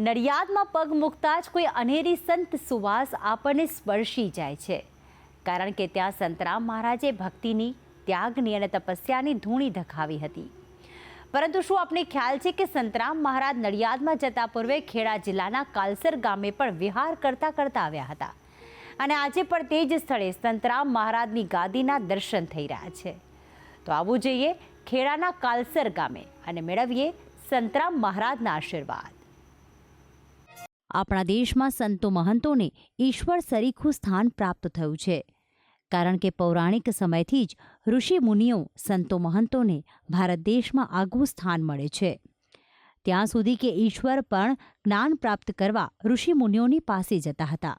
નડિયાદમાં પગ મૂકતા જ કોઈ અનેરી સંત સુવાસ આપણને સ્પર્શી જાય છે. કારણ કે ત્યાં સંતરામ મહારાજે ભક્તિની, ત્યાગની અને તપસ્યાની ધૂણી ધખાવી હતી. પરંતુ શું આપણે ખ્યાલ છે કે સંતરામ મહારાજ નડિયાદમાં જતા પૂર્વે ખેડા જિલ્લાના કાલસર ગામે પણ વિહાર કરતા કરતા આવ્યા હતા. અને આજે પણ તે જ સ્થળે સંતરામ મહારાજની ગાદીના દર્શન થઈ રહ્યા છે. તો આવવું જોઈએ ખેડાના કાલસર ગામે અને મેળવીએ સંતરામ મહારાજના આશીર્વાદ. આપણા દેશમાં સંતો મહંતોને ઈશ્વર સરીખું સ્થાન પ્રાપ્ત થયું છે. કારણ કે પૌરાણિક સમયથી જ ઋષિ મુનિઓ સંતો મહંતોને ભારત દેશમાં આગવું સ્થાન મળે છે. ત્યાં સુધી કે ઈશ્વર પણ જ્ઞાન પ્રાપ્ત કરવા ઋષિ મુનિઓની પાસે જતા હતા.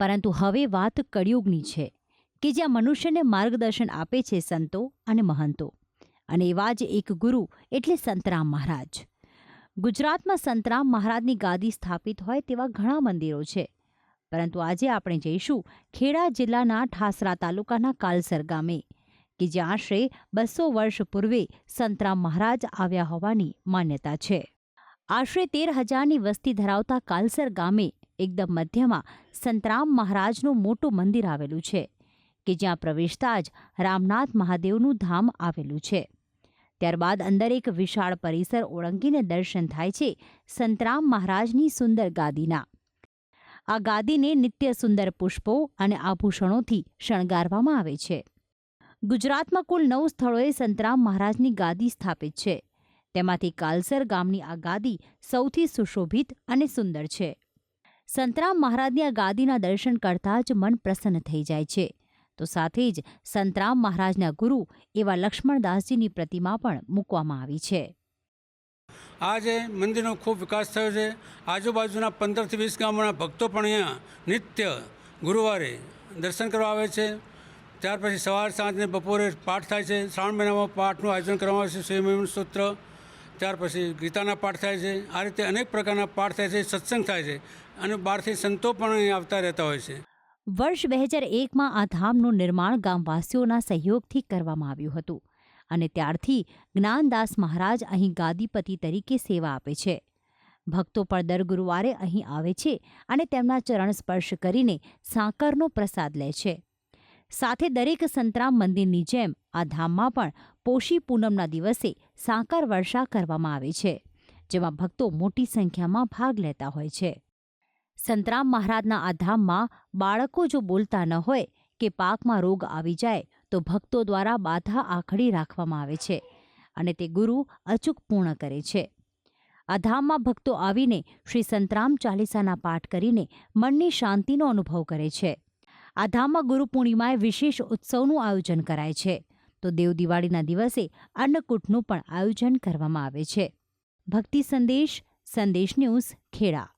પરંતુ હવે વાત કળિયુગની છે, કે જ્યાં મનુષ્યને માર્ગદર્શન આપે છે સંતો અને મહંતો. અને એવા જ એક ગુરુ એટલે સંતરામ મહારાજ. ગુજરાતમાં સંતરામ મહારાજની ગાદી સ્થાપિત હોય તેવા ઘણા મંદિરો છે. પરંતુ આજે આપણે જઈશું ખેડા જિલ્લાના ઠાસરા તાલુકાના કાલસર ગામે, કે જ્યાં આશરે બસો વર્ષ પૂર્વે સંતરામ મહારાજ આવ્યા હોવાની માન્યતા છે. આશરે તેર હજારની વસ્તી ધરાવતા કાલસર ગામે એકદમ મધ્યમાં સંતરામ મહારાજનું મોટું મંદિર આવેલું છે, કે જ્યાં પ્રવેશતા જ રામનાથ મહાદેવનું ધામ આવેલું છે. ત્યારબાદ અંદર એક વિશાળ પરિસર ઓળંગીને દર્શન થાય છે સંતરામ મહારાજની સુંદર ગાદીના. આ ગાદીને નિત્ય સુંદર પુષ્પો અને આભૂષણોથી શણગારવામાં આવે છે. ગુજરાતમાં કુલ નવ સ્થળોએ સંતરામ મહારાજની ગાદી સ્થાપિત છે. તેમાંથી કાલસર ગામની આ ગાદી સૌથી સુશોભિત અને સુંદર છે. સંતરામ મહારાજની આ ગાદીના દર્શન કરતાં જ મન પ્રસન્ન થઈ જાય છે. તો સાથે જ સંતરામ મહારાજના ગુરુ એવા લક્ષ્મણદાસજીની પ્રતિમા પણ મૂકવામાં આવી છે. આજે મંદિરનો ખૂબ વિકાસ થયો છે. આજુબાજુના પંદરથી વીસ ગામોના ભક્તો પણ અહીંયા નિત્ય ગુરુવારે દર્શન કરવા આવે છે. ત્યાર પછી સવાર સાંજને બપોરે પાઠ થાય છે. શ્રાવણ મહિનામાં પાઠનું આયોજન કરવામાં આવે છે. સ્વયં સૂત્ર ત્યાર પછી ગીતાના પાઠ થાય છે. આ રીતે અનેક પ્રકારના પાઠ થાય છે. સત્સંગ થાય છે. અને બહારથી સંતો પણ અહીં આવતા રહેતા હોય છે. વર્ષ બે હજાર એકમાં આ ધામનું નિર્માણ ગામવાસીઓના સહયોગથી કરવામાં આવ્યું હતું અને ત્યારથી જ્ઞાનદાસ મહારાજ અહીં ગાદીપતિ તરીકે સેવા આપે છે. ભક્તો પણ દર ગુરુવારે અહીં આવે છે અને તેમના ચરણ સ્પર્શ કરીને સાંકરનો પ્રસાદ લે છે. સાથે દરેક સંતરામ મંદિરની જેમ આ ધામમાં પણ પોષી પૂનમના દિવસે સાંકર વર્ષા કરવામાં આવે છે, જેમાં ભક્તો મોટી સંખ્યામાં ભાગ લેતા હોય છે. સંતરામ મહારાજના આ ધામમાં બાળકો જો બોલતા ન હોય કે પાકમાં રોગ આવી જાય, તો ભક્તો દ્વારા બાધા આખડી રાખવામાં આવે છે અને તે ગુરુ અચૂક પૂર્ણ કરે છે. આ ધામમાં ભક્તો આવીને શ્રી સંતરામ ચાલીસાના પાઠ કરીને મનની શાંતિનો અનુભવ કરે છે. આ ધામમાં ગુરુ પૂર્ણિમાએ વિશેષ ઉત્સવનું આયોજન કરાય છે. તો દેવ દિવાળીના દિવસે અન્નકૂટનું પણ આયોજન કરવામાં આવે છે. ભક્તિ સંદેશ સંદેશ ન્યૂઝ ખેડા.